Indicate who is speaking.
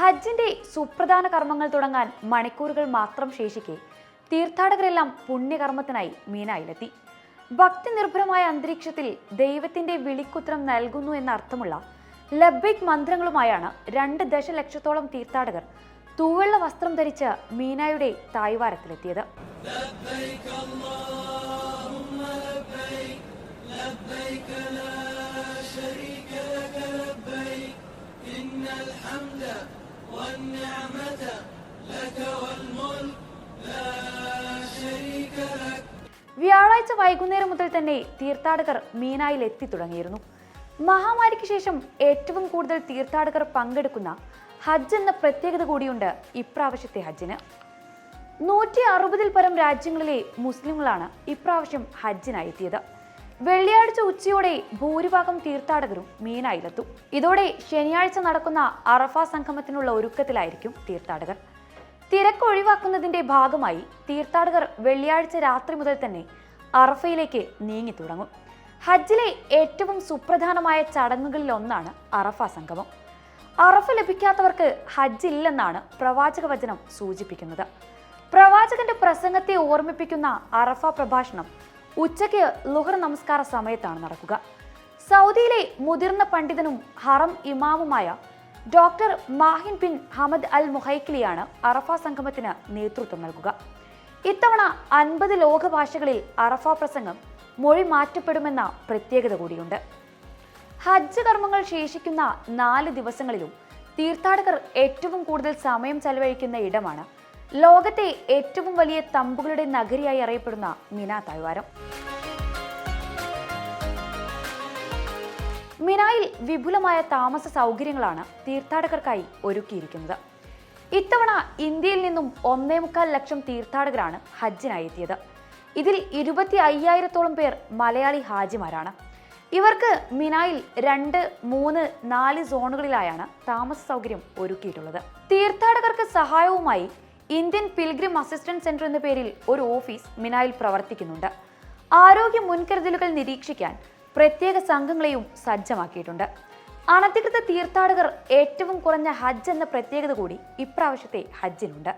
Speaker 1: ഹജ്ജിന്റെ സുപ്രധാന കർമ്മങ്ങൾ തുടങ്ങാൻ മണിക്കൂറുകൾ മാത്രം ശേഷിക്കെ തീർത്ഥാടകരെല്ലാം പുണ്യകർമ്മത്തിനായി മീനായിലെത്തി. ഭക്തി നിർഭരമായ അന്തരീക്ഷത്തിൽ ദൈവത്തിന്റെ വിളിക്കുത്തരം നൽകുന്നു എന്ന അർത്ഥമുള്ള ലബൈക് മന്ത്രങ്ങളുമായാണ് രണ്ട് ദശലക്ഷത്തോളം തീർത്ഥാടകർ തൂവെള്ള വസ്ത്രം ധരിച്ച് മീനായുടെ തായ്വാരത്തിലെത്തിയത്. വ്യാഴാഴ്ച വൈകുന്നേരം മുതൽ തന്നെ തീർത്ഥാടകർ മീനായിൽ എത്തി തുടങ്ങിയിരുന്നു. മഹാമാരിക്ക് ശേഷം ഏറ്റവും കൂടുതൽ തീർത്ഥാടകർ പങ്കെടുക്കുന്ന ഹജ്ജ് എന്ന പ്രത്യേകത കൂടിയുണ്ട് ഇപ്രാവശ്യത്തെ ഹജ്ജിന്. നൂറ്റി അറുപതിൽ പരം രാജ്യങ്ങളിലെ മുസ്ലിങ്ങളാണ് ഇപ്രാവശ്യം ഹജ്ജിനായി എത്തിയത്. വെള്ളിയാഴ്ച ഉച്ചയോടെ ഭൂരിഭാഗം തീർത്ഥാടകരും മീനായിലെത്തും. ഇതോടെ ശനിയാഴ്ച നടക്കുന്ന അറഫ സംഗമത്തിനുള്ള ഒരുക്കത്തിലായിരിക്കും തീർത്ഥാടകർ. തിരക്ക് ഒഴിവാക്കുന്നതിന്റെ ഭാഗമായി തീർത്ഥാടകർ വെള്ളിയാഴ്ച രാത്രി മുതൽ തന്നെ അറഫയിലേക്ക് നീങ്ങി തുടങ്ങും. ഹജ്ജിലെ ഏറ്റവും സുപ്രധാനമായ ചടങ്ങുകളിൽ ഒന്നാണ് അറഫ സംഗമം. അറഫ ലഭിക്കാത്തവർക്ക് ഹജ്ജ് ഇല്ലെന്നാണ് പ്രവാചക വചനം സൂചിപ്പിക്കുന്നത്. പ്രവാചകന്റെ പ്രസംഗത്തെ ഓർമ്മിപ്പിക്കുന്ന അറഫ പ്രഭാഷണം ഉച്ചയ്ക്ക് ലുഹർ നമസ്കാര സമയത്താണ് നടക്കുക. സൗദിയിലെ മുതിർന്ന പണ്ഡിതനും ഹറം ഇമാവുമായ doctor Maher bin Hamad al മുഹൈക്കിലിയാണ് Arafah സംഗമത്തിന് നേതൃത്വം നൽകുക. ഇത്തവണ അൻപത് ലോകഭാഷകളിൽ അറഫ പ്രസംഗം മൊഴി മാറ്റപ്പെടുമെന്ന പ്രത്യേകത കൂടിയുണ്ട്. ഹജ്ജ് കർമ്മങ്ങൾ ശേഷിക്കുന്ന നാല് ദിവസങ്ങളിലും തീർത്ഥാടകർ ഏറ്റവും കൂടുതൽ സമയം ചെലവഴിക്കുന്ന ഇടമാണ് ലോകത്തെ ഏറ്റവും വലിയ തമ്പുകളുടെ നഗരിയായി അറിയപ്പെടുന്ന മിന താഴ്വാരം. മിനായിൽ വിപുലമായ താമസ സൗകര്യങ്ങളാണ് തീർത്ഥാടകർക്കായി ഒരുക്കിയിരിക്കുന്നത്. ഇത്തവണ ഇന്ത്യയിൽ നിന്നും ഒന്നേ മുക്കാൽ ലക്ഷം തീർത്ഥാടകരാണ് ഹജ്ജിനായി എത്തിയത്. ഇതിൽ ഇരുപത്തി അയ്യായിരത്തോളം പേർ മലയാളി ഹാജിമാരാണ്. ഇവർക്ക് മിനായിൽ രണ്ട് മൂന്ന് നാല് സോണുകളിലായാണ് താമസ സൗകര്യം ഒരുക്കിയിട്ടുള്ളത്. തീർത്ഥാടകർക്ക് സഹായവുമായി ഇന്ത്യൻ പിൽഗ്രിം അസിസ്റ്റന്റ് സെന്റർ എന്ന പേരിൽ ഒരു ഓഫീസ് മിനായിൽ പ്രവർത്തിക്കുന്നുണ്ട്. ആരോഗ്യ മുൻകരുതലുകൾ നിരീക്ഷിക്കാൻ പ്രത്യേക സംഘങ്ങളെയും സജ്ജമാക്കിയിട്ടുണ്ട്. അനധികൃത തീർത്ഥാടകർ ഏറ്റവും കുറഞ്ഞ ഹജ്ജ് എന്ന പ്രത്യേകത കൂടി ഇപ്രാവശ്യത്തെ ഹജ്ജിനുണ്ട്